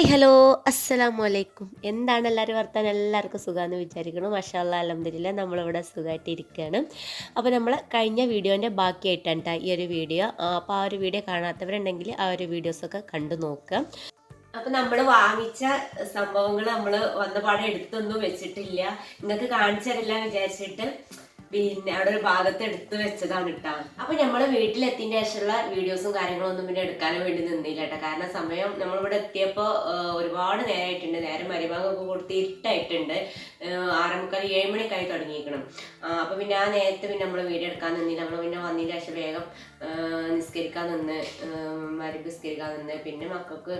Hi hello. അസ്സലാമു അലൈക്കും. എന്താണ് എല്ലാവരും വർത്താൻ എല്ലാവർക്കും സുഖമെന്ന് വിചാരിക്കണം മഷാല്ല അലഹമില്ല നമ്മളിവിടെ സുഖമായിട്ട് ഇരിക്കുകയാണ് അപ്പോൾ നമ്മൾ കഴിഞ്ഞ വീഡിയോന്റെ ബാക്കിയായിട്ടാണ് കേട്ടോ ഈ ഒരു വീഡിയോ. അപ്പോൾ ആ ഒരു വീഡിയോ കാണാത്തവരുണ്ടെങ്കിൽ ആ ഒരു വീഡിയോസൊക്കെ കണ്ടു നോക്കുക. അപ്പം നമ്മൾ വാങ്ങിച്ച സംഭവങ്ങൾ നമ്മൾ വന്നപാടെ എടുത്തൊന്നും വെച്ചിട്ടില്ല. നിങ്ങൾക്ക് കാണിച്ചു തരില്ല വിചാരിച്ചിട്ട് പിന്നെ അവിടെ ഒരു ഭാഗത്ത് എടുത്തു വെച്ചതാണ് കേട്ടോ അപ്പൊ നമ്മൾ വീട്ടിലെത്തിന്റെ ശേഷമുള്ള വീഡിയോസും കാര്യങ്ങളൊന്നും പിന്നെ എടുക്കാൻ വേണ്ടി നിന്നില്ല കേട്ടോ കാരണം സമയം നമ്മളിവിടെ എത്തിയപ്പോ ആ, ഒരുപാട് നേരമായിട്ടുണ്ട് നേരം മരുഭാഗമൊക്കെ കൊടുത്ത് ഇരുട്ടായിട്ടുണ്ട്. ആറേമുക്കാൽ ഏഴ് മണിക്കായി തുടങ്ങിയിരിക്കണം. അപ്പൊ പിന്നെ ആ നേരത്തെ പിന്നെ നമ്മൾ വീഡിയോ എടുക്കാൻ നിന്നില്ല. നമ്മൾ പിന്നെ വന്നതിന് ശേഷം വേഗം നിസ്കരിക്കാൻ നിന്ന് മരുഭ് നിസ്കരിക്കാൻ നിന്ന് പിന്നെ മക്കൾക്ക്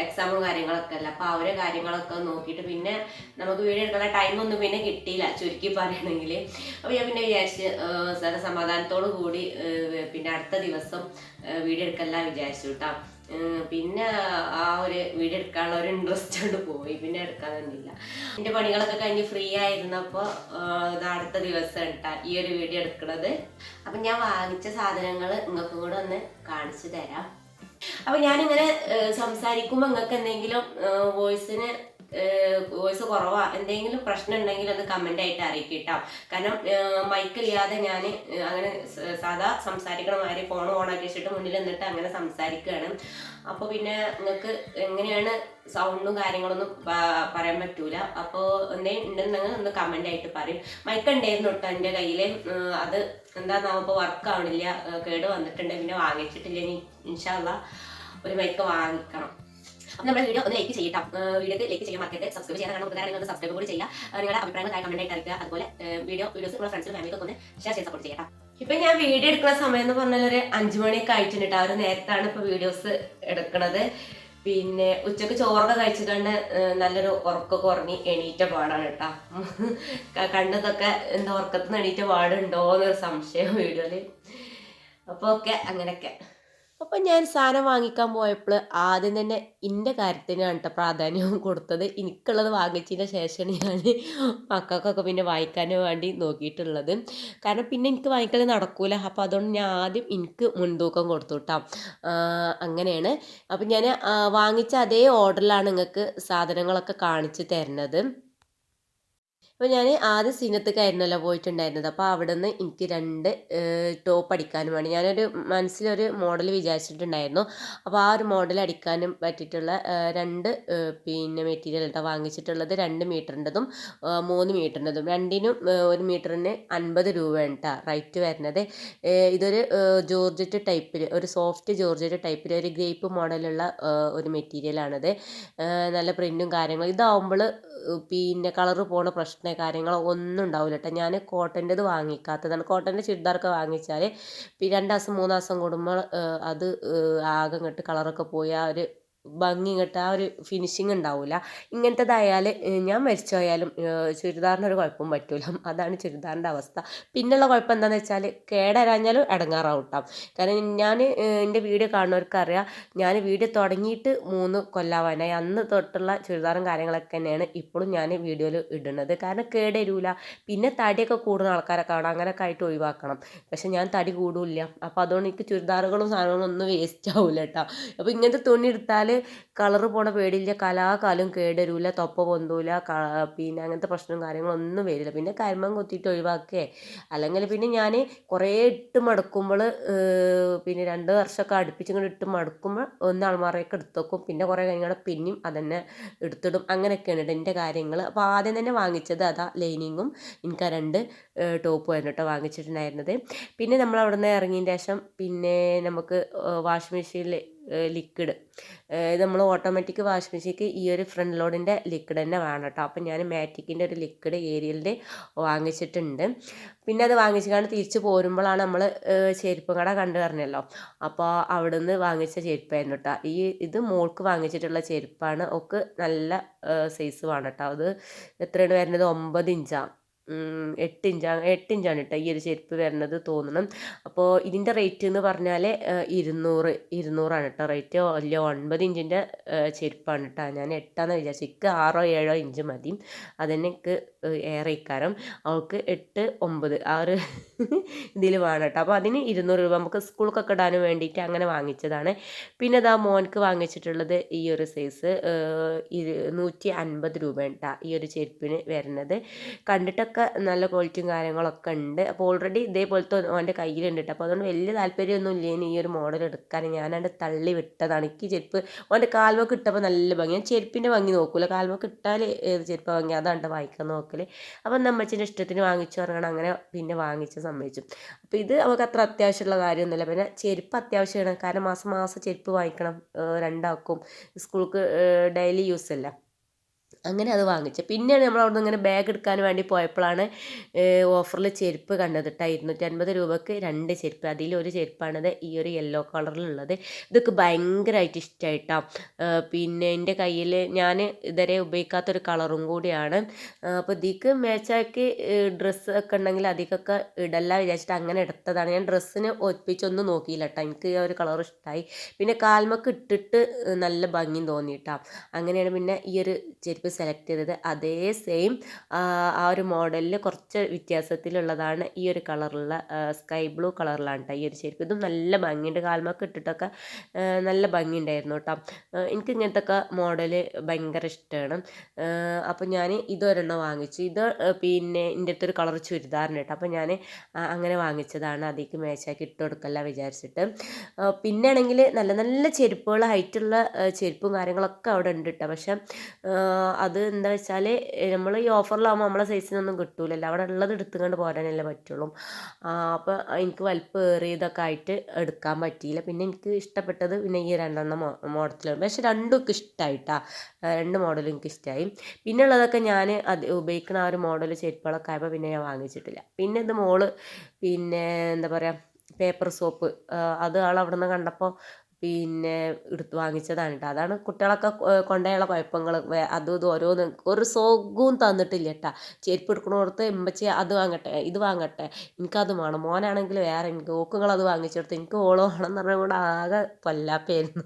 എക്സാമും കാര്യങ്ങളൊക്കെ അല്ല? അപ്പൊ അവരെ കാര്യങ്ങളൊക്കെ നോക്കിയിട്ട് പിന്നെ നമുക്ക് വീഡിയോ എടുക്കാനുള്ള ടൈമൊന്നും പിന്നെ കിട്ടിയില്ല ചുരുക്കി പറയുകയാണെങ്കിൽ അപ്പോൾ ഞാൻ പിന്നെ വിചാരിച്ച് സമാധാനത്തോടു കൂടി പിന്നെ അടുത്ത ദിവസം വീഡിയോ എടുക്കല്ല വിചാരിച്ചു കേട്ടോ പിന്നെ ആ ഒരു വീഡിയോ എടുക്കാനുള്ള ഒരു ഇൻട്രസ്റ്റ് കൊണ്ട് പോയി. പിന്നെ എടുക്കാൻ തന്നില്ല എന്റെ പണികളൊക്കെ കഴിഞ്ഞ് ഫ്രീ ആയിരുന്നപ്പോൾ അടുത്ത ദിവസം ഇട്ടാ ഈ ഒരു വീഡിയോ എടുക്കണത്. അപ്പം ഞാൻ വാങ്ങിച്ച സാധനങ്ങൾ നിങ്ങൾക്ക് കൂടെ ഒന്ന് കാണിച്ചു തരാം. അപ്പൊ ഞാനിങ്ങനെ സംസാരിക്കുമ്പോൾ നിങ്ങൾക്ക് എന്തെങ്കിലും വോയിസിന് വോയിസ് കുറവാ. എന്തെങ്കിലും പ്രശ്നം ഉണ്ടെങ്കിൽ അത് കമന്റ് ആയിട്ട് അറിയിക്കട്ടോ. കാരണം മൈക്ക് ഇല്ലാതെ ഞാൻ അങ്ങനെ സാധാ സംസാരിക്കണ മാതിരി ഫോൺ ഓൺ ആക്കി വെച്ചിട്ട് മുന്നിൽ നിന്നിട്ട് അങ്ങനെ സംസാരിക്കുകയാണ് അപ്പോൾ പിന്നെ നിങ്ങൾക്ക് എങ്ങനെയാണ് സൗണ്ടും കാര്യങ്ങളൊന്നും പറയാൻ പറ്റൂല. അപ്പോൾ എന്തെങ്കിലും ഉണ്ടെന്നുണ്ടെങ്കിൽ ഒന്ന് കമന്റ് ആയിട്ട് പറയും. മൈക്ക് ഉണ്ടായിരുന്നു കേട്ടോ എന്റെ കയ്യിൽ അത് എന്താണെന്നാവും ഇപ്പോൾ വർക്ക് ആവണില്ല. കേട് വന്നിട്ടുണ്ട്. പിന്നെ വാങ്ങിച്ചിട്ടില്ല. ഇനി ഇൻഷാല്ല ഒരു മൈക്ക് വാങ്ങിക്കണം. അപ്പോൾ നമ്മുടെ വീഡിയോ ഒന്ന് ലൈക്ക് ചെയ്യട്ടോ. വീഡിയോക്ക് ലൈക്ക് ചെയ്യാൻ മറക്കരുത്. സബ്സ്ക്രൈബ് ചെയ്യാൻ കാരണം ഉപകാരം നിങ്ങൾ സബ്സ്ക്രൈബ് കൂടി ചെയ്യുക. നിങ്ങളുടെ അഭിപ്രായങ്ങൾ കമന്റ് ആയിട്ട് അറിയിക്കുക. അതുപോലെ വീഡിയോ വീഡിയോസ് നിങ്ങളുടെ ഫ്രണ്ട്സിനും ഫാമിലിക്കൊക്കെ ഒന്ന് ഷെയർ ചെയ്ത് സപ്പോർട്ട് ചെയ്യട്ടോ. ഇപ്പൊ ഞാൻ വീഡിയോ എടുക്കുന്ന സമയം എന്ന് പറഞ്ഞാൽ ഒരു അഞ്ചു മണിയൊക്കെ ആയിട്ടുണ്ട്. ട്ടോ. ആ ഒരു നേരത്താണ് ഇപ്പൊ വീഡിയോസ് എടുക്കണത്. പിന്നെ ഉച്ചയ്ക്ക് ചോറൊക്കെ കഴിച്ചിട്ടുണ്ട് നല്ലൊരു ഉറക്കമൊക്കെ ഉറങ്ങി എണീറ്റ പാടാണ് കേട്ടോ. കണ്ടതൊക്കെ എന്താ ഉറക്കത്തിന് എണീറ്റ പാടുണ്ടോ എന്നൊരു സംശയം വീഡിയോയിൽ അപ്പോൾ ഒക്കെ അങ്ങനെയൊക്കെ. അപ്പം ഞാൻ സാധനം വാങ്ങിക്കാൻ പോയപ്പോൾ ആദ്യം തന്നെ എന്റെ കാര്യത്തിനാണ് കേട്ടോ പ്രാധാന്യം കൊടുത്തത്. എനിക്കുള്ളത് വാങ്ങിച്ചതിന് ശേഷമാണ് ഞാൻ മക്കൾക്കൊക്കെ പിന്നെ വാങ്ങിക്കാൻ വേണ്ടി നോക്കിയിട്ടുള്ളത്. കാരണം പിന്നെ എനിക്ക് വാങ്ങിക്കാൻ നടക്കൂല. അപ്പോൾ അതുകൊണ്ട് ഞാൻ ആദ്യം എനിക്ക് മുൻതൂക്കം കൊടുത്തു കേട്ടോ അങ്ങനെയാണ്. അപ്പം ഞാൻ വാങ്ങിച്ച അതേ ഓർഡറിലാണ് നിങ്ങൾക്ക് സാധനങ്ങളൊക്കെ കാണിച്ച് തരുന്നത്. അപ്പോൾ ഞാൻ ആദ്യം സീനത്തേക്കായിരുന്നല്ലോ പോയിട്ടുണ്ടായിരുന്നത്. അപ്പോൾ അവിടെ നിന്ന് എനിക്ക് രണ്ട് ടോപ്പ് അടിക്കാനും വേണ്ടി. ഞാനൊരു മനസ്സിലൊരു മോഡൽ വിചാരിച്ചിട്ടുണ്ടായിരുന്നു. അപ്പോൾ ആ ഒരു മോഡൽ അടിക്കാനും പറ്റിയിട്ടുള്ള രണ്ട് പിന്നെ മെറ്റീരിയൽ കേട്ടോ വാങ്ങിച്ചിട്ടുള്ളത് രണ്ട് മീറ്ററിന്റെതും മൂന്ന് മീറ്ററിന്റെതും രണ്ടിനും ഒരു മീറ്ററിന് അൻപത് രൂപയാണ് കേട്ടോ റൈറ്റ് വരുന്നത്. ഇതൊരു ജോർജറ്റ് ടൈപ്പിൽ ഒരു സോഫ്റ്റ് ജോർജറ്റ് ടൈപ്പിൽ ഒരു ഗ്രേപ്പ് മോഡലുള്ള ഒരു മെറ്റീരിയലാണത് നല്ല പ്രിന്റും കാര്യങ്ങളും. ഇതാവുമ്പോൾ പിന്നെ കളറ് പോണ പ്രശ്നം കാര്യങ്ങളോ ഒന്നും ഉണ്ടാവില്ല കേട്ടോ ഞാൻ കോട്ടന്റെത് വാങ്ങിക്കാത്തതാണ്. കോട്ടന്റെ ചുരിദാറൊക്കെ വാങ്ങിച്ചാൽ രണ്ട് മാസം മൂന്ന് മാസം കൂടുമ്പോൾ അത് ആകെ ഇങ്ങോട്ട് കളറൊക്കെ പോയി. ആ ഒരു ഭംഗി ഇങ്ങോട്ട് ആ ഒരു ഫിനിഷിങ് ഉണ്ടാവില്ല ഇങ്ങനത്തേതായാൽ ഞാൻ മരിച്ചു പോയാലും ചുരിദാറിനൊരു കുഴപ്പവും പറ്റൂല. അതാണ് ചുരിദാറിന്റെ അവസ്ഥ. പിന്നെയുള്ള കുഴപ്പം എന്താണെന്ന് വെച്ചാൽ കേടരാഞ്ഞാലും ഇടങ്ങാറാവട്ടാം. കാരണം ഞാൻ എന്റെ വീഡിയോ കാണുന്നവർക്ക് അറിയാം ഞാൻ വീഡിയോ തുടങ്ങിയിട്ട് മൂന്ന് കൊല്ലാവാനായി. അന്ന് തൊട്ടുള്ള ചുരിദാറും കാര്യങ്ങളൊക്കെ തന്നെയാണ് ഇപ്പോഴും ഞാൻ വീഡിയോയിൽ ഇടുന്നത്. കാരണം കേടരൂല. പിന്നെ തടിയൊക്കെ കൂടുന്ന ആൾക്കാരൊക്കെ അവിടെ അങ്ങനെയൊക്കെ ആയിട്ട് ഒഴിവാക്കണം. പക്ഷെ ഞാൻ തടി കൂടില്ല. അപ്പോൾ അതുകൊണ്ട് എനിക്ക് ചുരിദാറുകളും സാധനങ്ങളും ഒന്നും വേസ്റ്റ് ആവില്ല കേട്ടോ അപ്പോൾ ഇങ്ങനത്തെ തുണി എടുത്താൽ കളറ് പോണ പേടിയില്ല കലാകാലം കേടരൂല തൊപ്പ പൊന്തൂല പിന്നെ അങ്ങനത്തെ പ്രശ്നവും കാര്യങ്ങളും ഒന്നും വരില്ല. പിന്നെ കരിമം കൊത്തിയിട്ട് ഒഴിവാക്കേ. അല്ലെങ്കിൽ പിന്നെ ഞാൻ കുറേ ഇട്ട് മടക്കുമ്പോൾ പിന്നെ രണ്ട് വർഷമൊക്കെ അടുപ്പിച്ച് ഇങ്ങോട്ട് ഇട്ട് മടക്കുമ്പോൾ ഒന്ന് അൾമാറയൊക്കെ എടുത്ത് വെക്കും പിന്നെ കുറേ കഴിഞ്ഞാൽ പിന്നെയും അതന്നെ എടുത്തിടും. അങ്ങനെയൊക്കെയാണ് കേട്ടോ എന്റെ കാര്യങ്ങൾ അപ്പോൾ ആദ്യം തന്നെ വാങ്ങിച്ചത് അതാ ലൈനിങ്ങും എനിക്ക് രണ്ട് ടോപ്പ് ആയിരുന്നു കേട്ടോ വാങ്ങിച്ചിട്ടുണ്ടായിരുന്നത്. പിന്നെ നമ്മൾ അവിടെ നിന്ന് ഇറങ്ങിയതിന് ശേഷം പിന്നെ നമുക്ക് വാഷിംഗ് മെഷീനിൽ ലിക്വിഡ് ഇത് നമ്മൾ ഓട്ടോമാറ്റിക് വാഷിംഗ് മെഷീൻക്ക് ഈ ഒരു ഫ്രണ്ട് ലോഡിന്റെ ലിക്വിഡ് തന്നെ വേണം കേട്ടോ അപ്പം ഞാൻ മാറ്റിക്കിന്റെ ഒരു ലിക്വിഡ് ഏരിയലിന്റെ വാങ്ങിച്ചിട്ടുണ്ട്. പിന്നെ അത് വാങ്ങിച്ചിട്ടാണ് തിരിച്ച് പോരുമ്പോഴാണ് നമ്മൾ ചെരുപ്പ് കട കണ്ടു പറഞ്ഞല്ലോ. അപ്പോൾ അവിടെ നിന്ന് വാങ്ങിച്ച ചെരുപ്പായിരുന്നു കേട്ടോ ഈ ഇത് മോൾക്ക് വാങ്ങിച്ചിട്ടുള്ള ചെരുപ്പാണ്. ഒക്കെ നല്ല സൈസ് വേണം കേട്ടോ അത് എത്രയാണ് വരുന്നത്? ഒമ്പത് ഇഞ്ചാണ് എട്ട് ഇഞ്ചാണ് എട്ട് ഇഞ്ചാണ് കേട്ടോ ഈ ഒരു ചെരുപ്പ് വരുന്നത് തോന്നണം. അപ്പോൾ ഇതിന്റെ റേറ്റ് എന്ന് പറഞ്ഞാൽ ഇരുന്നൂറ് ഇരുന്നൂറാണ് കേട്ടോ റേറ്റ് വലിയ ഒൻപത് ഇഞ്ചിന്റെ ചെരുപ്പാണ് കേട്ടോ ഞാൻ എട്ടാന്ന് വിചാരിച്ചു. എനിക്ക് ആറോ ഏഴോ ഇഞ്ച് മതി. അതന്നെ എനിക്ക് ഏറെ ഇക്കാരം. അവൾക്ക് എട്ട് ഒമ്പത് ആ ഒരു ഇതിൽ വേണം കേട്ടോ അപ്പോൾ അതിന് ഇരുന്നൂറ് രൂപ നമുക്ക് സ്കൂൾക്കൊക്കെ ഇടാനും വേണ്ടിയിട്ട് അങ്ങനെ വാങ്ങിച്ചതാണ്. പിന്നെ ഇതാ മോൻക്ക് വാങ്ങിച്ചിട്ടുള്ളത് ഈ ഒരു സൈസ് നൂറ്റി അൻപത് രൂപ കേട്ടോ ഈ ഒരു ചെരുപ്പിന് വരുന്നത് കണ്ടിട്ടൊക്കെ നല്ല ക്വാളിറ്റിയും കാര്യങ്ങളൊക്കെ ഉണ്ട്. അപ്പോൾ ഓൾറെഡി ഇതേപോലത്തെ അവന്റെ കയ്യിലുണ്ട് കേട്ടോ അപ്പോൾ അതുകൊണ്ട് വലിയ താല്പര്യമൊന്നും ഇല്ലേനി ഈ ഒരു മോഡൽ എടുക്കാൻ. ഞാനത് തള്ളി വിട്ടതാണ്. എനിക്ക് ചെരുപ്പ് അവന്റെ കാൽവൊക്കെ ഇട്ടപ്പോൾ നല്ല ഭംഗി. ഞാൻ ചെരുപ്പിന്റെ ഭംഗി നോക്കൂല. കാൽവൊക്കെ ഇട്ടാൽ ഏത് ചെരുപ്പ് ഭംഗി? അതാണ് വായിക്കാൻ നോക്കൽ അപ്പം നമ്മച്ചിന്റെ ഇഷ്ടത്തിന് വാങ്ങിച്ചു പറഞ്ഞാൽ അങ്ങനെ പിന്നെ വാങ്ങിച്ച് സമ്മതിച്ചു. അപ്പോൾ ഇത് നമുക്ക് അത്ര അത്യാവശ്യമുള്ള കാര്യമൊന്നുമില്ല. പിന്നെ ചെരുപ്പ് അത്യാവശ്യമാണ്. കാരണം മാസം മാസം ചെരുപ്പ് വാങ്ങിക്കണം രണ്ടാക്കും. സ്കൂൾക്ക് ഡെയിലി യൂസ് അല്ല. അങ്ങനെ അത് വാങ്ങിച്ചു. പിന്നെയാണ് നമ്മൾ അവിടെ നിന്ന് ഇങ്ങനെ ബാഗ് എടുക്കാൻ വേണ്ടി പോയപ്പോഴാണ് ഓഫറിൽ ചെരുപ്പ് കണ്ടത് കേട്ടോ ഇരുന്നൂറ്റി അൻപത് രൂപക്ക് രണ്ട് ചെരുപ്പ്. അതിൽ ഒരു ചെരുപ്പാണത് ഈ ഒരു യെല്ലോ കളറിലുള്ളത് ഇതൊക്കെ ഭയങ്കരമായിട്ട് ഇഷ്ടമായിട്ടോ പിന്നെ എന്റെ കയ്യിൽ ഞാൻ ഇതുവരെ ഉപയോഗിക്കാത്തൊരു കളറും കൂടിയാണ്. അപ്പോൾ ഇതിക്ക് മേച്ചാക്കി ഡ്രസ്സ് ഒക്കെ ഉണ്ടെങ്കിൽ അധികമൊക്കെ ഇടല്ല വിചാരിച്ചിട്ട് അങ്ങനെ എടുത്തതാണ്. ഞാൻ ഡ്രസ്സിന് ഒപ്പിച്ചൊന്നും നോക്കിയില്ല കേട്ടോ എനിക്ക് ആ ഒരു കളർ ഇഷ്ടമായി പിന്നെ കാൽമൊക്കെ ഇട്ടിട്ട് നല്ല ഭംഗി തോന്നിയിട്ടാ. അങ്ങനെയാണ് പിന്നെ ഈ ഒരു ചെരുപ്പ് സെലക്ട് ചെയ്തത്. അതേ സെയിം ആ ഒരു മോഡലിൽ കുറച്ച് വ്യത്യാസത്തിലുള്ളതാണ് ഈ ഒരു കളറുള്ള സ്കൈ ബ്ലൂ കളറിലാണ് കേട്ടോ ഈ ഒരു ചെരുപ്പ് ഇതും നല്ല ഭംഗിയുണ്ട്. കാൽമൊക്കെ ഇട്ടിട്ടൊക്കെ നല്ല ഭംഗിയുണ്ടായിരുന്നു കേട്ടോ എനിക്ക് ഇങ്ങനത്തെ ഒക്കെ മോഡൽ ഭയങ്കര ഇഷ്ടമാണ് അപ്പോൾ ഞാൻ ഇതൊരെണ്ണം വാങ്ങിച്ചു. ഇത് പിന്നെ എന്റെ അടുത്തൊരു കളർ ചുരിദാറിന് കേട്ടോ അപ്പോൾ ഞാൻ അങ്ങനെ വാങ്ങിച്ചതാണ്. അതിലേക്ക് മേച്ചാക്കി ഇട്ട് കൊടുക്കല്ല വിചാരിച്ചിട്ട്. പിന്നെ ആണെങ്കിൽ നല്ല നല്ല ചെരുപ്പുകൾ ഹൈറ്റുള്ള ചെരുപ്പും കാര്യങ്ങളൊക്കെ അവിടെ ഉണ്ട് കേട്ടോ പക്ഷെ അത് എന്താ വെച്ചാൽ നമ്മൾ ഈ ഓഫറിലാകുമ്പോൾ നമ്മളെ സൈസിനൊന്നും കിട്ടൂലല്ലോ. അവിടെ ഉള്ളത് എടുത്തുകൊണ്ട് പോരാനല്ലേ പറ്റുള്ളൂ. അപ്പോൾ എനിക്ക് വലിപ്പം ഏറിയതൊക്കെ ആയിട്ട് എടുക്കാൻ പറ്റിയില്ല. പിന്നെ എനിക്ക് ഇഷ്ടപ്പെട്ടത് പിന്നെ ഈ രണ്ടെണ്ണം മോഡലാണ്. പക്ഷെ രണ്ടും ഒക്കെ ഇഷ്ടമായിട്ടാ രണ്ട് മോഡലും എനിക്ക് ഇഷ്ടമായി പിന്നെ ഉള്ളതൊക്കെ ഞാൻ അത് ഉപയോഗിക്കുന്ന ആ ഒരു മോഡൽ ചെരുപ്പുകളൊക്കെ ആയപ്പോൾ പിന്നെ ഞാൻ വാങ്ങിച്ചിട്ടില്ല. പിന്നെ ഇത് മോൾ പിന്നെ എന്താ പറയുക പേപ്പർ സോപ്പ്. അത് ആൾ അവിടെ നിന്ന് കണ്ടപ്പോൾ പിന്നെ എടുത്ത് വാങ്ങിച്ചതാണ് കേട്ടോ അതാണ് കുട്ടികളൊക്കെ കൊണ്ടുപോയുള്ള കുഴപ്പങ്ങൾ അതും ഇതും ഓരോന്ന് ഒരു സോഗവും തന്നിട്ടില്ല കേട്ടോ ചെരുപ്പ് എടുക്കണോടത്ത് എമ്പച്ചി അത് വാങ്ങട്ടെ ഇത് വാങ്ങട്ടെ എനിക്കത് വേണം. മോനാണെങ്കിൽ വേറെ എനിക്ക് ഓക്കുങ്ങൾ അത് വാങ്ങിച്ചെടുത്ത് എനിക്ക് ഓളോ വേണം എന്ന് പറഞ്ഞാൽ കൂടെ ആകെ പൊല്ലാപ്പായിരുന്നു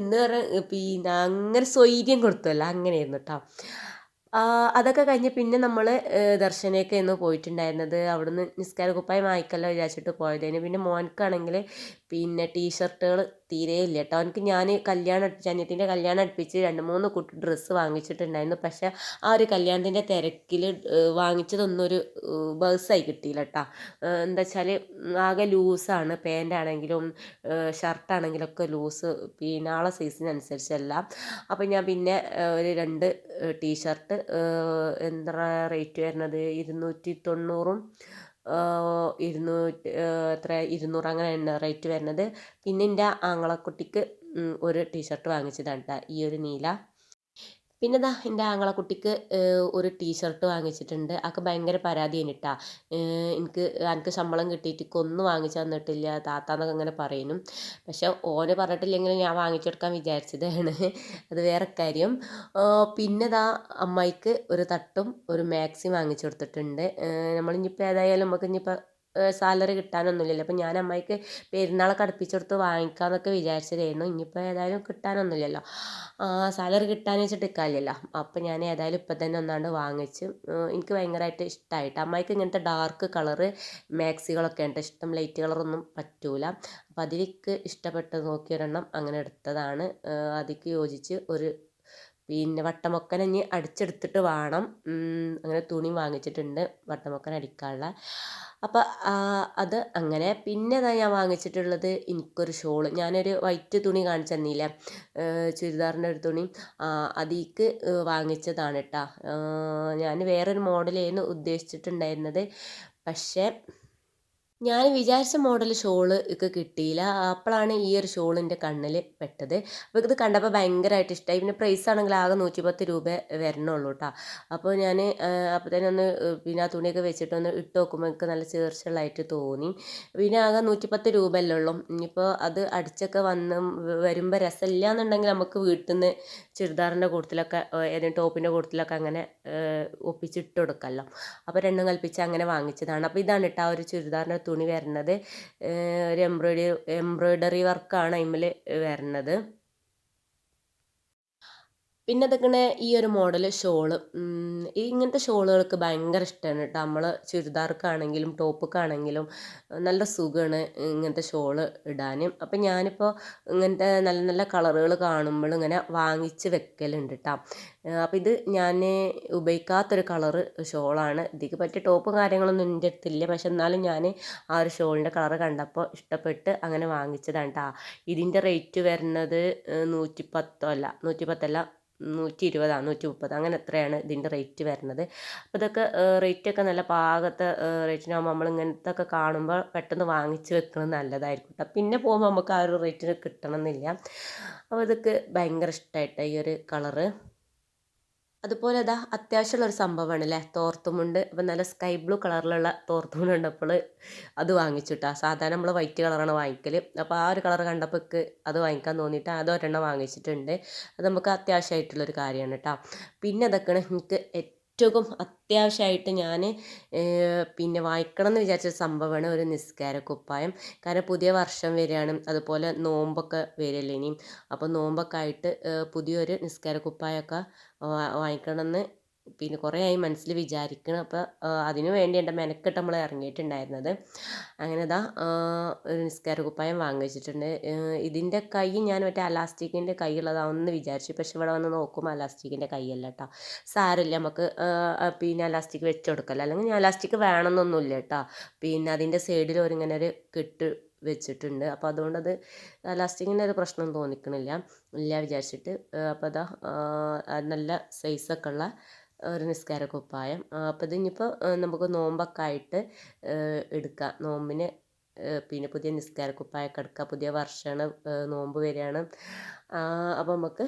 എന്ന് പറഞ്ഞാൽ പിന്നെ അങ്ങനെ സ്വൈര്യം കൊടുത്തല്ല അങ്ങനെയായിരുന്നു കേട്ടോ അതൊക്കെ കഴിഞ്ഞ് പിന്നെ നമ്മൾ ദർശനയ്ക്കായിരുന്നു പോയിട്ടുണ്ടായിരുന്നത്. അവിടുന്ന് നിസ്കാര കുപ്പായം വാങ്ങിക്കാമല്ലോ വിചാരിച്ചിട്ട് പോയതിന്. പിന്നെ മോൻക്കാണെങ്കിൽ പിന്നെ ടീഷർട്ടുകൾ തീരെ ഇല്ല കേട്ടോ എനിക്ക് ഞാൻ കല്യാണം അനിയത്തിന്റെ കല്യാണം അടുപ്പിച്ച് രണ്ട് മൂന്ന് കുട്ടി ഡ്രസ്സ് വാങ്ങിച്ചിട്ടുണ്ടായിരുന്നു. പക്ഷേ ആ ഒരു കല്യാണത്തിന്റെ തിരക്കിൽ വാങ്ങിച്ചതൊന്നും ഒരു ബേഴ്സായി കിട്ടിയില്ല കേട്ടോ എന്താ വെച്ചാൽ ആകെ ലൂസാണ്. പാന്റ് ആണെങ്കിലും ഷർട്ട് ആണെങ്കിലും ഒക്കെ ലൂസ്. പിന്നെ ആളെ സൈസിനനുസരിച്ചല്ല. അപ്പോൾ ഞാൻ പിന്നെ ഒരു രണ്ട് ടീഷർട്ട് എന്താ റേറ്റ് വരുന്നത്? ഇരുന്നൂറ്റി തൊണ്ണൂറും ഇരുന്നൂറ്റി എത്ര ഇരുന്നൂറ് അങ്ങനെയാണ് റേറ്റ് വരുന്നത്. പിന്നെ എന്റെ ആങ്ങളക്കുട്ടിക്ക് ഒരു ടീഷർട്ട് വാങ്ങിച്ചതാണ് കേട്ടോ ഈ ഒരു നീല. പിന്നെ ദാ എന്റെ ആങ്ങളക്കുട്ടിക്ക് ഒരു ടീഷർട്ട് വാങ്ങിച്ചിട്ടുണ്ട്. അതൊക്കെ ഭയങ്കര പരാതി കേട്ടോ എനിക്ക് എനിക്ക് ശമ്പളം കിട്ടിയിട്ട് ഒന്നും വാങ്ങിച്ചു തന്നിട്ടില്ല താത്താന്നൊക്കെ അങ്ങനെ പറയുന്നു പക്ഷേ ഓന് പറഞ്ഞിട്ടില്ലെങ്കിലും ഞാൻ വാങ്ങിച്ചു കൊടുക്കാൻ വിചാരിച്ചതാണ്. അത് വേറെ കാര്യം. പിന്നെ ദാ അമ്മായിക്ക് ഒരു തട്ടും ഒരു മാക്സിയും വാങ്ങിച്ചു കൊടുത്തിട്ടുണ്ട്. നമ്മളിനിയിപ്പോൾ ഏതായാലും നമുക്ക് ഇനിയിപ്പോൾ സാലറി കിട്ടാനൊന്നുമില്ലല്ലോ. അപ്പോൾ ഞാൻ അമ്മായിക്ക് പെരുന്നാളൊക്കെ അടുപ്പിച്ചെടുത്ത് വാങ്ങിക്കാമെന്നൊക്കെ വിചാരിച്ചതായിരുന്നു. ഇനിയിപ്പോൾ ഏതായാലും കിട്ടാനൊന്നുമില്ലല്ലോ. സാലറി കിട്ടാന്ന് വെച്ചിട്ട് അപ്പോൾ ഞാൻ ഏതായാലും ഇപ്പം തന്നെ ഒന്നാണ്ട് വാങ്ങിച്ച് എനിക്ക് ഭയങ്കരമായിട്ട് ഇഷ്ടമായിട്ട്. അമ്മയ്ക്ക് ഇങ്ങനത്തെ ഡാർക്ക് കളറ് മാക്സികളൊക്കെ ഉണ്ട്. ഇഷ്ടം ലൈറ്റ് കളറൊന്നും പറ്റൂല. അപ്പം അതിലേക്ക് ഇഷ്ടപ്പെട്ട് നോക്കിയൊരെണ്ണം അങ്ങനെ എടുത്തതാണ്. അതിക്ക് യോജിച്ച് ഒരു പിന്നെ വട്ടമൊക്കൻ ഇനി അടിച്ചെടുത്തിട്ട് വേണം. അങ്ങനെ തുണി വാങ്ങിച്ചിട്ടുണ്ട് വട്ടമൊക്കൻ അടിക്കാനുള്ള. അപ്പോൾ അത് അങ്ങനെ. പിന്നെ ഞാൻ വാങ്ങിച്ചിട്ടുള്ളത് എനിക്കൊരു ഷോൾ. ഞാനൊരു വൈറ്റ് തുണി കാണിച്ചു തന്നില്ലേ? ചുരിദാറിന്റെ ഒരു തുണി. അതിക്ക് വാങ്ങിച്ചതാണ് കേട്ടോ ഞാൻ വേറൊരു മോഡലായിരുന്നു ഉദ്ദേശിച്ചിട്ടുണ്ടായിരുന്നത്. പക്ഷേ ഞാൻ വിചാരിച്ച മോഡൽ ഷോൾ ഒക്കെ കിട്ടിയില്ല. അപ്പോഴാണ് ഈ ഒരു ഷോളിന്റെ കണ്ണിൽ പെട്ടത്. അപ്പോൾ ഇത് കണ്ടപ്പോൾ ഭയങ്കരമായിട്ട് ഇഷ്ടമായി പിന്നെ പ്രൈസ് ആണെങ്കിൽ ആകെ നൂറ്റിപ്പത്ത് രൂപ വരണുള്ളൂ കേട്ടോ അപ്പോൾ ഞാൻ അപ്പോൾ തന്നെ ഒന്ന് പിന്നെ ആ തുണിയൊക്കെ വെച്ചിട്ടൊന്ന് ഇട്ട് നോക്കുമ്പോൾ എനിക്ക് നല്ല ചേർച്ചകളായിട്ട് തോന്നി. പിന്നെ ആകെ നൂറ്റിപ്പത്ത് രൂപയല്ലേ ഉള്ളൂ. ഇനിയിപ്പോൾ അത് അടിച്ചൊക്കെ വന്ന് വരുമ്പോൾ രസമില്ല എന്നുണ്ടെങ്കിൽ നമുക്ക് വീട്ടിൽ നിന്ന് ചുരിദാറിന്റെ കൂട്ടത്തിലൊക്കെ ഏതെങ്കിലും ടോപ്പിന്റെ കൂട്ടത്തിലൊക്കെ അങ്ങനെ ഒപ്പിച്ചിട്ട് കൊടുക്കാമല്ലോ അപ്പോൾ രണ്ടും കൽപ്പിച്ച് അങ്ങനെ വാങ്ങിച്ചതാണ്. അപ്പോൾ ഇതാണ് കേട്ടോ ആ ഒരു ചുരിദാറിന്റെ തുണി വരുന്നത് ഒരു എംബ്രോയ്ഡറി എംബ്രോയ്ഡറി വർക്കാണ് അതിൽ വരുന്നത് പിന്നെ അതൊക്കെ ഈ ഒരു മോഡൽ ഷോൾ ഇങ്ങനത്തെ ഷോളുകൾക്ക് ഭയങ്കര ഇഷ്ടമാണ് കേട്ടോ. നമ്മൾ ചുരിദാർക്കാണെങ്കിലും ടോപ്പൊക്കാണെങ്കിലും നല്ല സുഖമാണ് ഇങ്ങനത്തെ ഷോൾ ഇടാൻ അപ്പം ഞാനിപ്പോൾ ഇങ്ങനത്തെ നല്ല നല്ല കളറുകൾ കാണുമ്പോൾ ഇങ്ങനെ വാങ്ങിച്ച് വെക്കലുണ്ട് കേട്ടോ. അപ്പം ഇത് ഞാൻ ഉപയോഗിക്കാത്തൊരു കളറ് ഷോളാണ് ഇതിക്ക് പറ്റിയ ടോപ്പും കാര്യങ്ങളൊന്നും എന്റെ അടുത്തില്ല. പക്ഷെ എന്നാലും ഞാൻ ആ ഒരു ഷോളിന്റെ കളർ കണ്ടപ്പോൾ ഇഷ്ടപ്പെട്ട് അങ്ങനെ വാങ്ങിച്ചതാണ് കേട്ടോ. ഇതിന്റെ റേറ്റ് വരുന്നത് നൂറ്റിപ്പത്തോ അല്ല നൂറ്റിപ്പത്തല്ല നൂറ്റി ഇരുപതാണ് നൂറ്റി മുപ്പത് അങ്ങനെ എത്രയാണ് ഇതിന്റെ റേറ്റ് വരുന്നത്. അപ്പോൾ ഇതൊക്കെ റേറ്റൊക്കെ നല്ല പാകത്തെ റേറ്റിനാകുമ്പോൾ നമ്മൾ ഇങ്ങനത്തെ ഒക്കെ കാണുമ്പോൾ പെട്ടെന്ന് വാങ്ങിച്ച് വെക്കുന്നത് നല്ലതായിരിക്കും കേട്ടോ പിന്നെ പോകുമ്പോൾ നമുക്ക് ആ ഒരു റേറ്റിന് കിട്ടണമെന്നില്ല. അപ്പോൾ ഇതൊക്കെ ഭയങ്കര ഇഷ്ടമായിട്ട് ഈ ഒരു കളറ് അതുപോലെ അതാ അത്യാവശ്യമുള്ള ഒരു സംഭവമാണ് അല്ലേ തോർത്തുമുണ്ട്. അപ്പം നല്ല സ്കൈ ബ്ലൂ കളറിലുള്ള തോർത്തുമുണ്ട് കണ്ടപ്പോൾ അത് വാങ്ങിച്ചു കേട്ടോ സാധാരണ നമ്മൾ വൈറ്റ് കളറാണ് വാങ്ങിക്കൽ അപ്പോൾ ആ ഒരു കളർ കണ്ടപ്പോൾ അത് വാങ്ങിക്കാൻ തോന്നിയിട്ട് അത് ഒരെണ്ണം വാങ്ങിച്ചിട്ടുണ്ട്. അത് നമുക്ക് അത്യാവശ്യമായിട്ടുള്ളൊരു കാര്യമാണ് കേട്ടോ പിന്നെ അതൊക്കെയാണ് എനിക്ക് ഏറ്റവും അത്യാവശ്യമായിട്ട് ഞാൻ പിന്നെ വായിക്കണം എന്ന് വിചാരിച്ച സംഭവമാണ് ഒരു നിസ്കാര കുപ്പായം. കാരണം പുതിയ വർഷം വരികയാണ്. അതുപോലെ നോമ്പൊക്കെ വരില്ലേ ഇനിയും. അപ്പോൾ നോമ്പൊക്കെ ആയിട്ട് പുതിയൊരു നിസ്കാര കുപ്പായമൊക്കെ വാങ്ങിക്കണമെന്ന് പിന്നെ കുറേ ആയി മനസ്സിൽ വിചാരിക്കണം. അപ്പോൾ അതിനു വേണ്ടി എന്റെ മെനക്കെട്ട് നമ്മൾ ഇറങ്ങിയിട്ടുണ്ടായിരുന്നത്. അങ്ങനെ ഇതാ ഒരു നിസ്കാര കുപ്പായം വാങ്ങിച്ചിട്ടുണ്ട് ഇതിന്റെ കൈ ഞാൻ മറ്റേ അലാസ്റ്റിക്കിന്റെ കൈ ഉള്ളതാണെന്ന് വിചാരിച്ചു. പക്ഷെ ഇവിടെ വന്ന് നോക്കുമ്പോൾ അലാസ്റ്റിക്കിന്റെ കൈയല്ല കേട്ടോ സാരമില്ല നമുക്ക് പിന്നെ അലാസ്റ്റിക് വെച്ച് കൊടുക്കല്ലോ. അല്ലെങ്കിൽ ഞാൻ അലാസ്റ്റിക് വേണമെന്നൊന്നുമില്ല കേട്ടോ പിന്നെ അതിന്റെ സൈഡിൽ ഒരിങ്ങനെ ഒരു കെട്ട് വെച്ചിട്ടുണ്ട്. അപ്പോൾ അതുകൊണ്ട് അത് ലാസ്റ്റിങ്ങിന്റെ ഒരു പ്രശ്നം തോന്നിക്കണില്ല. ഇല്ല വിചാരിച്ചിട്ട് അപ്പോൾ അതാ നല്ല സൈസൊക്കെ ഉള്ള ഒരു നിസ്കാര കുപ്പായം അപ്പോൾ ഇതിനിപ്പോൾ നമുക്ക് നോമ്പൊക്കെ ആയിട്ട് എടുക്കാം. നോമ്പിന് പിന്നെ പുതിയ നിസ്കാര കുപ്പായമൊക്കെ എടുക്കാം. പുതിയ വർഷമാണ് നോമ്പ് വരികയാണ്. അപ്പോൾ നമുക്ക്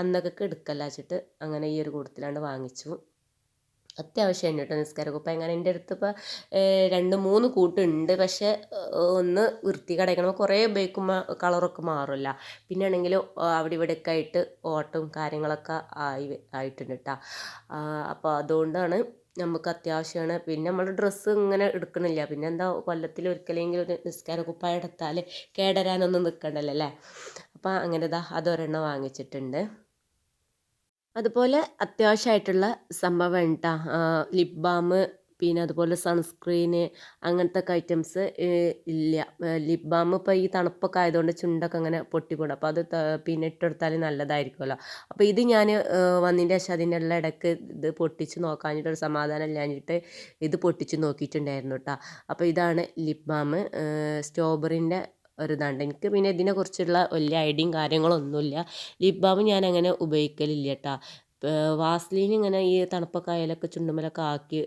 അന്നൊക്കെ എടുക്കല്ല വെച്ചിട്ട് അങ്ങനെ ഈ ഒരു കൂട്ടത്തിലാണ് വാങ്ങിച്ചു. അത്യാവശ്യമാണ് കേട്ടോ നിസ്കാര കുപ്പ എങ്ങനെ എന്റെ അടുത്ത് ഇപ്പോൾ രണ്ട് മൂന്ന് കൂട്ടുണ്ട്. പക്ഷേ ഒന്ന് വൃത്തി കടയ്ക്കണം കുറേ ഉപയോഗിക്കുമ്പോൾ കളറൊക്കെ മാറില്ല പിന്നെ ആണെങ്കിൽ അവിടെ ഇവിടെയൊക്കെ ആയിട്ട് ഓട്ടവും കാര്യങ്ങളൊക്കെ ആയി ആയിട്ടുണ്ട് കേട്ടോ അപ്പോൾ അതുകൊണ്ടാണ് നമുക്ക് അത്യാവശ്യമാണ് പിന്നെ നമ്മൾ ഡ്രസ്സ് ഇങ്ങനെ എടുക്കണില്ല. പിന്നെ എന്താ കൊല്ലത്തിൽ ഒരിക്കലെങ്കിലും ഒരു നിസ്കാര കുപ്പായം എടുത്താൽ കേടരാനൊന്നും നിൽക്കണ്ടല്ലോ അല്ലേ അപ്പോൾ അങ്ങനെ ഇതാ അതൊരെണ്ണം വാങ്ങിച്ചിട്ടുണ്ട്. അതുപോലെ അത്യാവശ്യമായിട്ടുള്ള സംഭവം കേട്ടോ ലിപ് ബാം പിന്നെ അതുപോലെ സൺസ്ക്രീന് അങ്ങനത്തെ ഒക്കെ ഐറ്റംസ് ഇല്ല. ലിപ് ബാം ഇപ്പോൾ ഈ തണുപ്പൊക്കെ ആയതുകൊണ്ട് ചുണ്ടൊക്കെ അങ്ങനെ പൊട്ടിക്കൂടും. അപ്പോൾ അത് പിന്നെ ഇട്ടെടുത്താൽ നല്ലതായിരിക്കുമല്ലോ അപ്പോൾ ഇത് ഞാൻ വന്നതിന്റെ ശേഷം അതിന്റെ എല്ലാം ഇടയ്ക്ക് ഇത് പൊട്ടിച്ച് നോക്കാഞ്ഞിട്ടൊരു സമാധാനം ഇല്ലാഞ്ഞിട്ട് ഇത് പൊട്ടിച്ച് നോക്കിയിട്ടുണ്ടായിരുന്നു കേട്ടോ അപ്പോൾ ഇതാണ് ലിപ് ബാം സ്ട്രോബെറിന്റെ ഒരിതുണ്ട്. എനിക്ക് പിന്നെ ഇതിനെക്കുറിച്ചുള്ള വലിയ ഐഡിയയും കാര്യങ്ങളൊന്നുമില്ല. ലിപ് ബാം ഞാൻ അങ്ങനെ ഉപയോഗിക്കലില്ല കേട്ടോ വാസ്ലീൻ ഇങ്ങനെ ഈ തണുപ്പൊക്കെ ആയാലൊക്കെ ചുണ്ടുമ്മലൊക്കെ ആക്കി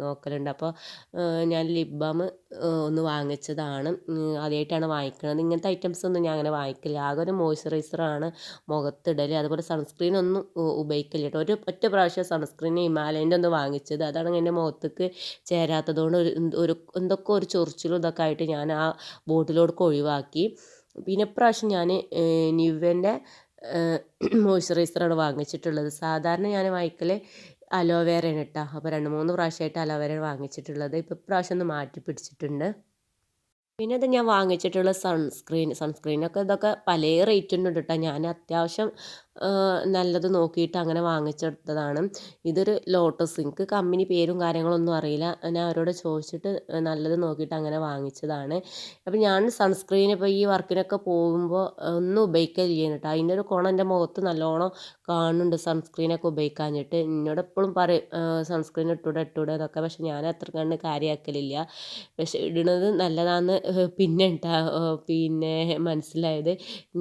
നോക്കലുണ്ട്. അപ്പോൾ ഞാൻ ലിപ് ബാം ഒന്ന് വാങ്ങിച്ചതാണ്. ആദ്യമായിട്ടാണ് വാങ്ങിക്കുന്നത് ഇങ്ങനത്തെ ഐറ്റംസ് ഒന്നും ഞാൻ അങ്ങനെ വാങ്ങിക്കില്ല. ആകെ ഒരു മോയ്സ്ചറൈസറാണ് മുഖത്തിടൽ അതുപോലെ സൺസ്ക്രീൻ ഒന്നും ഉപയോഗിക്കില്ല കേട്ടോ. ഒരു ഒറ്റ പ്രാവശ്യം സൺസ്ക്രീൻ ഹിമാലയന്റെ ഒന്ന് വാങ്ങിച്ചത്. അതാണ് എന്റെ മുഖത്തേക്ക് ചേരാത്തതുകൊണ്ട് ഒരു ഒരു എന്തൊക്കെ ഒരു ചൊറിച്ചിലും ഇതൊക്കെ ആയിട്ട് ഞാൻ ആ ബോട്ടിലോടൊക്കെ ഒഴിവാക്കി. പിന്നെ ഇപ്രാവശ്യം ഞാൻ നിവ്വേന്റെ മോയ്സ്ചറൈസറാണ് വാങ്ങിച്ചിട്ടുള്ളത്. സാധാരണ ഞാൻ വാങ്ങിക്കൽ അലോവേറയാണ് കേട്ടോ അപ്പോൾ രണ്ട് മൂന്ന് പ്രാവശ്യമായിട്ട് അലോവേര വാങ്ങിച്ചിട്ടുള്ളത്. ഇപ്പോൾ ഇപ്രാവശ്യം ഒന്ന് മാറ്റി പിടിച്ചിട്ടുണ്ട്. പിന്നെ ഇത് ഞാൻ വാങ്ങിച്ചിട്ടുള്ള സൺസ്ക്രീൻ സൺസ്ക്രീനൊക്കെ ഇതൊക്കെ പല റേറ്റുണ്ട് കേട്ടോ ഞാൻ അത്യാവശ്യം നല്ലത് നോക്കിയിട്ട് അങ്ങനെ വാങ്ങിച്ചെടുത്തതാണ്. ഇതൊരു ലോട്ടസ് എനിക്ക് കമ്പനി പേരും കാര്യങ്ങളൊന്നും അറിയില്ല. ഞാൻ അവരോട് ചോദിച്ചിട്ട് നല്ലത് നോക്കിയിട്ട് അങ്ങനെ വാങ്ങിച്ചതാണ്. അപ്പോൾ ഞാൻ സൺസ്ക്രീൻ ഇപ്പോൾ ഈ വർക്കിനൊക്കെ പോകുമ്പോൾ ഒന്നും ഉപയോഗിക്കലില്ല കേട്ടോ. അതിന്റെ ഒരു കുണം എന്റെ മുഖത്ത് നല്ലോണം കാണുന്നുണ്ട് സൺസ്ക്രീനൊക്കെ ഉപയോഗിക്കാഞ്ഞിട്ട്. എന്നോട് എപ്പോഴും പറയും സൺസ്ക്രീൻ ഇട്ടൂടെ ഇട്ടൂടെ എന്നൊക്കെ. പക്ഷെ ഞാൻ അത്ര കണ്ട് കാര്യമാക്കലില്ല പക്ഷെ ഇടുന്നത് നല്ലതാണെന്ന് പിന്നെ പിന്നെ മനസ്സിലായത്.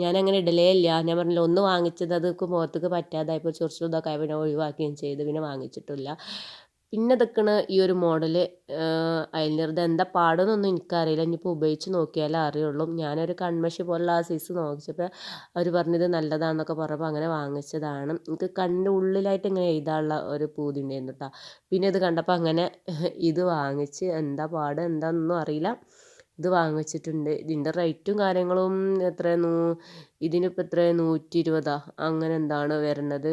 ഞാനങ്ങനെ ഇടലേ ഇല്ല. ഞാൻ പറഞ്ഞില്ല ഒന്ന് വാങ്ങിച്ചത് അത് മുഖത്തേക്ക് പറ്റാതായപ്പോൾ ചൊറിച്ചിലും ഇതൊക്കെ പിന്നെ ഒഴിവാക്കുകയും ചെയ്ത്. പിന്നെ വാങ്ങിച്ചിട്ടില്ല. പിന്നെ നിൽക്കണ ഈ ഒരു മോഡൽ അതിന്റെ എന്താ പാടെന്നൊന്നും എനിക്കറിയില്ല. ഇനിയിപ്പോൾ ഉപയോഗിച്ച് നോക്കിയാലേ അറിയുള്ളൂ. ഞാനൊരു കൺമഷി പോലുള്ള ആ സൈസ് നോക്കിച്ചപ്പോൾ അവർ പറഞ്ഞത് നല്ലതാണെന്നൊക്കെ പറഞ്ഞപ്പോൾ അങ്ങനെ വാങ്ങിച്ചതാണ്. എനിക്ക് കണ്ണിന്റെ ഉള്ളിലായിട്ട് ഇങ്ങനെ എഴുതാനുള്ള ഒരു പൂതി ഉണ്ടായിരുന്നു കേട്ടോ പിന്നെ ഇത് കണ്ടപ്പോൾ അങ്ങനെ ഇത് വാങ്ങിച്ച് എന്താ പാട് എന്താണെന്നൊന്നും അറിയില്ല. ഇത് വാങ്ങിച്ചിട്ടുണ്ട്. ഇതിന്റെ റേറ്റും കാര്യങ്ങളും എത്ര നൂ ഇതിനിപ്പോൾ എത്ര നൂറ്റി ഇരുപതാ അങ്ങനെ എന്താണ് വരുന്നത്.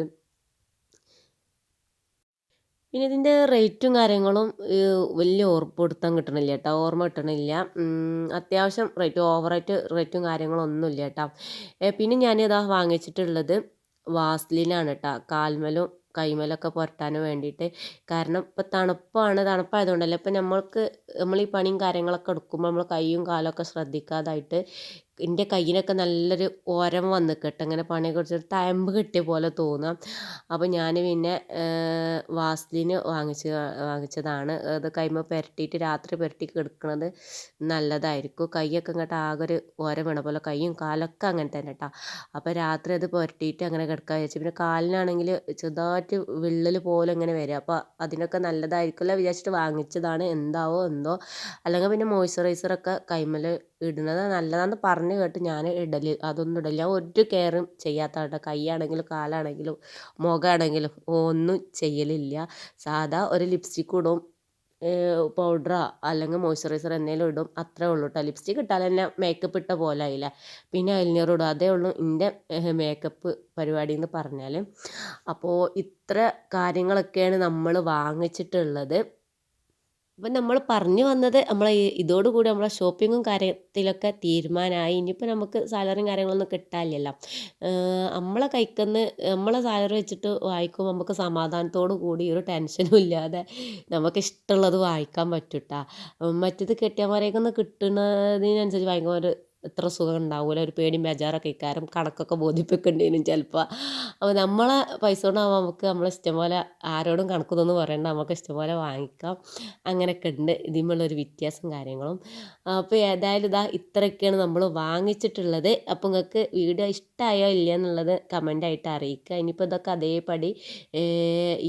പിന്നെ ഇതിന്റെ റേറ്റും കാര്യങ്ങളും വലിയ ഓർപ്പ് കൊടുത്താൽ കിട്ടണില്ല കേട്ടോ. ഓർമ്മ കിട്ടണില്ല. അത്യാവശ്യം റേറ്റ് ഓവറായിട്ട് റേറ്റും കാര്യങ്ങളും ഒന്നുമില്ല കേട്ടോ പിന്നെ ഞാനിതാ വാങ്ങിച്ചിട്ടുള്ളത് വാസ്ലിനാണ് കേട്ടോ. കാൽമലും കൈമലൊക്കെ പുരട്ടാനും വേണ്ടിയിട്ട്. കാരണം ഇപ്പോൾ തണുപ്പാണ്. തണുപ്പായതുകൊണ്ടല്ലേ ഇപ്പം നമ്മൾക്ക് നമ്മൾ ഈ പണിയും കാര്യങ്ങളൊക്കെ എടുക്കുമ്പോൾ നമ്മൾ കൈയും കാലൊക്കെ ശ്രദ്ധിക്കാതായിട്ട് എന്റെ കയ്യിനൊക്കെ നല്ലൊരു ഓരം വന്ന് കേട്ടോ ഇങ്ങനെ പണിയെ കുറിച്ച് തയമ്പ് കിട്ടിയ പോലെ തോന്നാം. അപ്പോൾ ഞാൻ പിന്നെ വാസ്ലിന് വാങ്ങിച്ച് വാങ്ങിച്ചതാണ്. അത് കൈമ പുരട്ടിയിട്ട് രാത്രി പുരട്ടി കിടക്കുന്നത് നല്ലതായിരിക്കും. കൈയൊക്കെ ഇങ്ങോട്ട് ആകെ ഒരു ഓരം വേണം പോലെ കൈയും കാലൊക്കെ അങ്ങനെ തന്നെ കേട്ടോ അപ്പോൾ രാത്രി അത് പുരട്ടിയിട്ട് അങ്ങനെ കിടക്കാൻ വെച്ചു പിന്നെ കാലിനാണെങ്കിൽ ചെറുതായിട്ട് വിള്ളൽ പോലെ ഇങ്ങനെ വരും. അപ്പോൾ അതിനൊക്കെ നല്ലതായിരിക്കുമല്ലോ വിചാരിച്ചിട്ട് വാങ്ങിച്ചതാണ്. എന്താവോ എന്തോ. അല്ലെങ്കിൽ പിന്നെ മോയ്സ്ചറൈസറൊക്കെ കൈമൽ ഇടുന്നത് നല്ലതാണെന്ന് പറഞ്ഞ് കേട്ട് ഞാൻ ഇടൽ അതൊന്നും ഇടൽ. ഞാൻ ഒരു കെയറും ചെയ്യാത്ത കേട്ടോ കൈയാണെങ്കിലും കാലാണെങ്കിലും മുഖമാണെങ്കിലും ഒന്നും ചെയ്യലില്ല. സാധാ ഒരു ലിപ്സ്റ്റിക്ക് ഇടും പൗഡറോ അല്ലെങ്കിൽ മോയ്സ്ചറൈസർ എന്തെങ്കിലും ഇടും അത്രേ ഉള്ളൂ കേട്ടോ ലിപ്സ്റ്റിക്ക് ഇട്ടാൽ തന്നെ മേക്കപ്പ് ഇട്ട പോലെ ആയില്ല? പിന്നെ ഐലിനർ ഇടും. അതേ ഉള്ളൂ എന്റെ മേക്കപ്പ് പരിപാടി എന്ന് പറഞ്ഞാൽ അപ്പോൾ ഇത്ര കാര്യങ്ങളൊക്കെയാണ് നമ്മൾ വാങ്ങിച്ചിട്ടുള്ളത്. അപ്പം നമ്മൾ പറഞ്ഞു വന്നത് നമ്മൾ ഇതോടുകൂടി നമ്മളെ ഷോപ്പിങ്ങും കാര്യത്തിലൊക്കെ തീരുമാനമായി. ഇനിയിപ്പോൾ നമുക്ക് സാലറിയും കാര്യങ്ങളൊന്നും കിട്ടാനില്ലല്ലോ. നമ്മളെ കൈക്കുന്ന നമ്മളെ സാലറി വെച്ചിട്ട് വായിക്കുമ്പോൾ നമുക്ക് സമാധാനത്തോടു കൂടി ഒരു ടെൻഷനും ഇല്ലാതെ നമുക്ക് ഇഷ്ടമുള്ളത് വായിക്കാൻ പറ്റൂട്ടാ മറ്റത് കെട്ടിയമാരേക്കൊന്ന് കിട്ടുന്നതിനനുസരിച്ച് ഭയങ്കര എത്ര സുഖം ഉണ്ടാവില്ല ഒരു പേടിയും ബേജാറൊക്കെ ഇക്കാരം കണക്കൊക്കെ ബോധിപ്പിക്കേണ്ടതിനും ചിലപ്പോൾ അപ്പോൾ നമ്മളെ പൈസ കൊണ്ടാകുമ്പോൾ നമുക്ക് നമ്മളെ ഇഷ്ടം പോലെ ആരോടും കണക്കൊന്നും പറയണ്ട നമുക്ക് ഇഷ്ടം പോലെ വാങ്ങിക്കാം. അങ്ങനെയൊക്കെ ഉണ്ട് ഇതിമുള്ളൊരു വ്യത്യാസം കാര്യങ്ങളും. അപ്പോൾ ഏതായാലും ഇതാ ഇത്രയൊക്കെയാണ് നമ്മൾ വാങ്ങിച്ചിട്ടുള്ളത്. അപ്പോൾ നിങ്ങൾക്ക് വീഡിയോ ഇഷ്ടമായോ ഇല്ല എന്നുള്ളത് കമന്റായിട്ട് അറിയിക്കുക. ഇനിയിപ്പോൾ ഇതൊക്കെ അതേപടി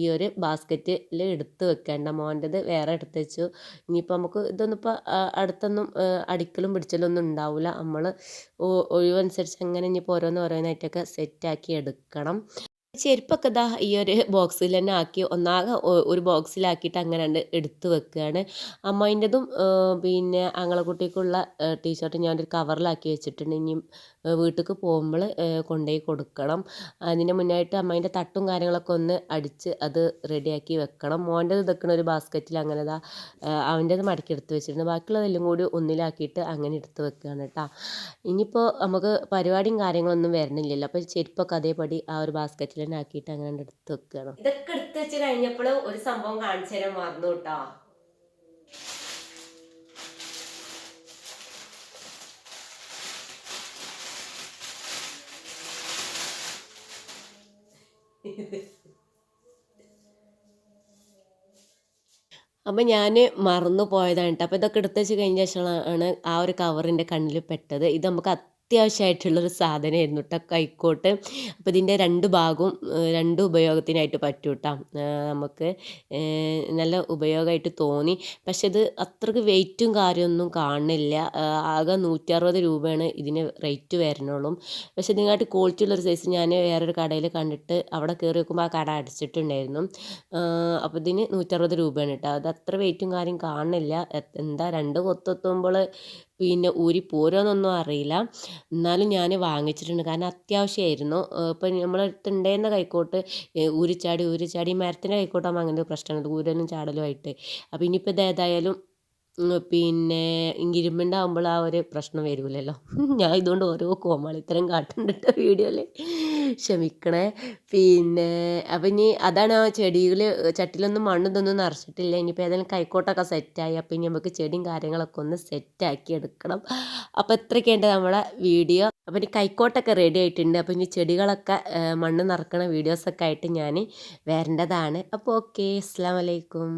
ഈ ഒരു ബാസ്ക്കറ്റിൽ എടുത്ത് വെക്കേണ്ട. മോന്റെത് വേറെ എടുത്ത് വെച്ചു. ഇനിയിപ്പോൾ നമുക്ക് ഇതൊന്നും ഇപ്പോൾ അടുത്തൊന്നും അടിക്കലും പിടിച്ചലൊന്നും ഉണ്ടാവില്ല നമ്മൾ ഒഴിവനുസരിച്ച് അങ്ങനെ ഇനിയിപ്പോൾ ഓരോന്ന് ഓരോന്നായിട്ടൊക്കെ സെറ്റാക്കി എടുക്കണം. ചെരുപ്പൊക്കെ ഇതാ ഈ ഒരു ബോക്സിൽ തന്നെ ആക്കി ഒന്നാകെ ഒരു ബോക്സിലാക്കിയിട്ട് അങ്ങനെ എടുത്ത് വെക്കുകയാണ് അമ്മേന്റെതും പിന്നെ ആങ്ങളക്കുട്ടിക്കുള്ള ടീഷർട്ട് ഞാനൊരു കവറിലാക്കി വെച്ചിട്ടുണ്ട്. ഇനിയും വീട്ടിലേക്ക് പോകുമ്പോൾ കൊണ്ടുപോയി കൊടുക്കണം. അതിന് മുന്നായിട്ട് അമ്മേന്റെ തട്ടും കാര്യങ്ങളൊക്കെ ഒന്ന് അടിച്ച് അത് റെഡിയാക്കി വെക്കണം. മോന്റെത് ഇതൊക്കെ ഒരു ബാസ്ക്കറ്റിൽ അങ്ങനെ ഇതാ അവന്റെത് മടക്കി എടുത്ത് വെച്ചിട്ടുണ്ട്. ബാക്കിയുള്ളതെല്ലാം കൂടി ഒന്നിലാക്കിയിട്ട് അങ്ങനെ എടുത്ത് വെക്കുകയാണ് കേട്ടോ ഇനിയിപ്പോൾ നമുക്ക് പരിപാടിയും കാര്യങ്ങളൊന്നും വരണില്ലല്ലോ. അപ്പോൾ ചെരുപ്പൊക്കെ അതേപടി ആ ഒരു ബാസ്ക്കറ്റിൽ തന്നെ ആക്കിയിട്ട് അങ്ങനെ എടുത്ത് വെക്കുകയാണ് ഇതൊക്കെ എടുത്ത് വെച്ച് കഴിഞ്ഞപ്പോൾ ഒരു സംഭവം കാണിച്ചു തരാൻ മറന്നു കേട്ടോ. അപ്പം ഞാൻ മറന്നു പോയതാണ് കേട്ടോ. അപ്പോൾ ഇതൊക്കെ എടുത്ത് വെച്ച് കഴിഞ്ഞ ശേഷമാണ് ആ ഒരു കവറിന്റെ കണ്ണിൽ പെട്ടത്. ഇത് നമുക്ക് അത്യാവശ്യമായിട്ടുള്ളൊരു സാധനമായിരുന്നു കേട്ടോ കൈക്കോട്ട്. അപ്പോൾ ഇതിന്റെ രണ്ട് ഭാഗവും രണ്ട് ഉപയോഗത്തിനായിട്ട് പറ്റും കേട്ടോ നമുക്ക് നല്ല ഉപയോഗമായിട്ട് തോന്നി. പക്ഷെ ഇത് അത്രയ്ക്ക് വെയിറ്റും കാര്യമൊന്നും കാണുന്നില്ല ആകെ നൂറ്ററുപത് രൂപയാണ് ഇതിന് റേറ്റ് വരണുള്ളൂ. പക്ഷെ ഇതിനായിട്ട് ക്വാളിറ്റി ഉള്ളൊരു സൈസ് ഞാൻ വേറൊരു കടയിൽ കണ്ടിട്ട് അവിടെ കയറി നോക്കുമ്പോൾ ആ കട അടിച്ചിട്ടുണ്ടായിരുന്നു. അപ്പോൾ ഇതിന് നൂറ്ററുപത് രൂപയാണ് കേട്ടോ അത് അത്ര വെയിറ്റും കാര്യം കാണുന്നില്ല എന്താ രണ്ട് കൊത്തെത്തുമ്പോൾ പിന്നെ ഊരി പോരുമോയെന്നൊന്നും അറിയില്ല. എന്നാലും ഞാൻ വാങ്ങിച്ചിട്ടുണ്ട്. കാരണം അത്യാവശ്യമായിരുന്നു ഇപ്പം നമ്മളടുത്ത് ഉണ്ടായിരുന്ന കൈക്കോട്ട് ഊരിച്ചാടി ഊരിച്ചാടി മരത്തിന്റെ കൈക്കോട്ടാകുമ്പോൾ അങ്ങനെ ഒരു പ്രശ്നമുണ്ട്. ഊരലും ചാടലും ആയിട്ട്. അപ്പോൾ ഇനിയിപ്പോൾ ഇത് ഏതായാലും പിന്നെ ഇരുമ്പിന്റെ ആ ഒരു പ്രശ്നം വരില്ലല്ലോ ഞാൻ ഇതുകൊണ്ട് ഓരോ കോമാളിത്തരം കാട്ടുന്നുണ്ട് വീഡിയോയിൽ ക്ഷമിക്കണേ. പിന്നെ അപ്പം ഇനി അതാണ് ആ ചെടികൾ ചട്ടിലൊന്നും മണ്ണ് ഇതൊന്നും നിറച്ചിട്ടില്ല. ഇനിയിപ്പോൾ ഏതെങ്കിലും കൈക്കോട്ടൊക്കെ സെറ്റായി. അപ്പം ഇനി നമുക്ക് ചെടിയും കാര്യങ്ങളൊക്കെ ഒന്ന് സെറ്റാക്കി എടുക്കണം. അപ്പോൾ ഇത്രയൊക്കെയുണ്ട് നമ്മളെ വീഡിയോ. അപ്പോൾ ഇനി കൈക്കോട്ടൊക്കെ റെഡി ആയിട്ടുണ്ട്. അപ്പോൾ ഇനി ചെടികളൊക്കെ മണ്ണ് നിറക്കണ വീഡിയോസൊക്കെ ആയിട്ട് ഞാൻ വരേണ്ടതാണ്. അപ്പോൾ ഓക്കെ അസ്സാം വലൈക്കും